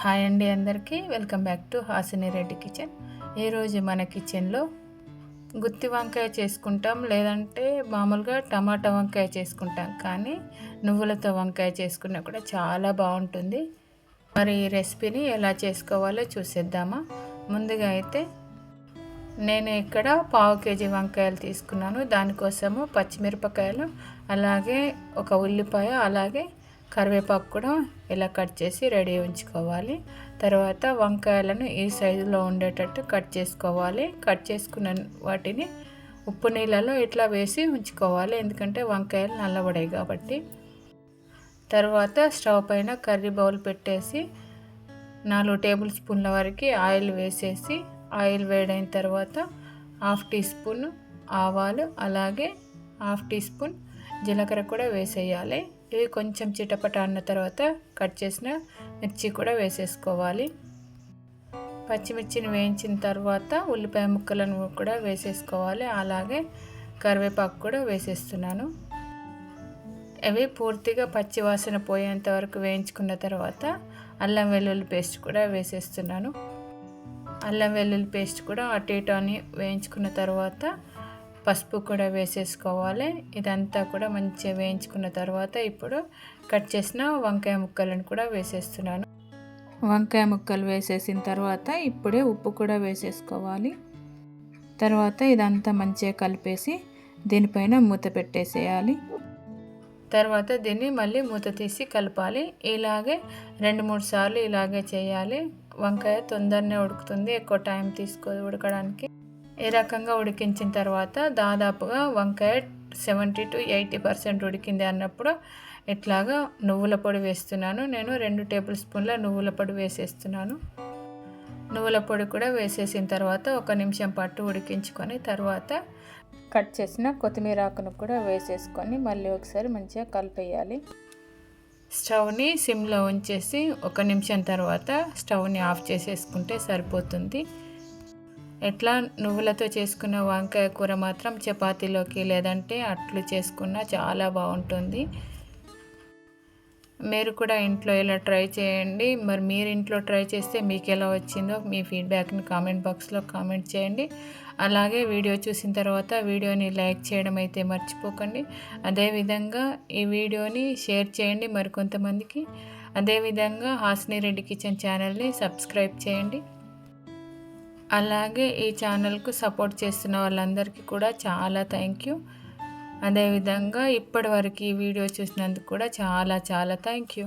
Hi అండి అందరికీ. Welcome back to Hasini Reddy kitchen. ఈరోజు మన కిచెన్లో గుత్తి వంకాయ చేసుకుంటాం లేదంటే మామూలుగా టమాటా వంకాయ చేసుకుంటాం కానీ నువ్వులతో వంకాయ చేసుకున్నా కూడా చాలా బాగుంటుంది. మరి ఈ రెసిపీని ఎలా చేసుకోవాలో చూసేద్దామా? ముందుగా అయితే నేను ఇక్కడ పావు కేజీ వంకాయలు తీసుకున్నాను. దానికోసము పచ్చిమిరపకాయలు అలాగే ఒక ఉల్లిపాయ అలాగే కరివేపాకు కూడా ఇలా కట్ చేసి రెడీ ఉంచుకోవాలి. తర్వాత వంకాయలను ఈ సైజులో ఉండేటట్టు కట్ చేసుకోవాలి. కట్ చేసుకున్న వాటిని ఉప్పు నీళ్ళలో ఇట్లా వేసి ఉంచుకోవాలి. ఎందుకంటే వంకాయలు నల్లబడాయి కాబట్టి. తర్వాత స్టవ్ పైన కర్రీ బౌల్ పెట్టేసి నాలుగు టేబుల్ స్పూన్ల వరకు ఆయిల్ వేసేసి ఆయిల్ వేడైన తర్వాత హాఫ్ టీ స్పూన్ ఆవాలు అలాగే హాఫ్ టీ స్పూన్ జీలకర్ర కూడా వేసేయాలి. ఇవి కొంచెం చిటపట అన్న తర్వాత కట్ చేసిన మిర్చి కూడా వేసేసుకోవాలి. పచ్చిమిర్చిని వేయించిన తర్వాత ఉల్లిపాయ ముక్కలను కూడా వేసేసుకోవాలి. అలాగే కరివేపాకు కూడా వేసేస్తున్నాను. అవి పూర్తిగా పచ్చి వాసన పోయేంత వరకు వేయించుకున్న తర్వాత అల్లం వెల్లుల్లి పేస్ట్ కూడా వేసేస్తున్నాను. అల్లం వెల్లుల్లి పేస్ట్ కూడా అటు ఇటు అని వేయించుకున్న తర్వాత పసుపు కూడా వేసేసుకోవాలి. ఇదంతా కూడా మంచిగా వేయించుకున్న తర్వాత ఇప్పుడు కట్ చేసిన వంకాయ ముక్కలను కూడా వేసేస్తున్నాను. వంకాయ ముక్కలు వేసేసిన తర్వాత ఇప్పుడే ఉప్పు కూడా వేసేసుకోవాలి. తర్వాత ఇదంతా మంచిగా కలిపేసి దీనిపైన మూత పెట్టేసేయాలి. తర్వాత దీన్ని మళ్ళీ మూత తీసి కలపాలి. ఇలాగే రెండు మూడు సార్లు ఇలాగే చేయాలి. వంకాయ తొందరనే ఉడుకుతుంది ఎక్కువ టైం తీసుకోదు ఉడకడానికి. ఈ రకంగా ఉడికించిన తర్వాత దాదాపుగా వంకాయ సెవెంటీ టు ఎయిటీ పర్సెంట్ ఉడికింది అన్నప్పుడు ఇట్లాగా నువ్వుల పొడి వేస్తున్నాను. నేను రెండు టేబుల్ స్పూన్ల నువ్వుల పొడి వేసేస్తున్నాను. నువ్వుల పొడి కూడా వేసేసిన తర్వాత ఒక నిమిషం పాటు ఉడికించుకొని తర్వాత కట్ చేసిన కొత్తిమీర ఆకును కూడా వేసేసుకొని మళ్ళీ ఒకసారి మంచిగా కలిపేయాలి. స్టవ్ని సిమ్లో ఉంచేసి ఒక నిమిషం తర్వాత స్టవ్ని ఆఫ్ చేసేసుకుంటే సరిపోతుంది. ఎట్లా నువ్వులతో చేసుకున్న వంకాయ కూర మాత్రం చపాతీలోకి లేదంటే అట్లు చేసుకున్న చాలా బాగుంటుంది. మీరు కూడా ఇంట్లో ఇలా ట్రై చేయండి. మరి మీరు ఇంట్లో ట్రై చేస్తే మీకు ఎలా వచ్చిందో మీ ఫీడ్బ్యాక్ని కామెంట్ బాక్స్లో కామెంట్ చేయండి. అలాగే వీడియో చూసిన తర్వాత వీడియోని లైక్ చేయడం అయితే మర్చిపోకండి. అదేవిధంగా ఈ వీడియోని షేర్ చేయండి మరికొంతమందికి. అదేవిధంగా హాస్ని రెడ్డి కిచెన్ ఛానల్ని సబ్స్క్రైబ్ చేయండి. అలాగే ఈ ఛానల్కు సపోర్ట్ చేస్తున్న వాళ్ళందరికీ కూడా చాలా థ్యాంక్ యూ. అదేవిధంగా ఇప్పటివరకు ఈ వీడియో చూసినందుకు కూడా చాలా చాలా థ్యాంక్ యూ.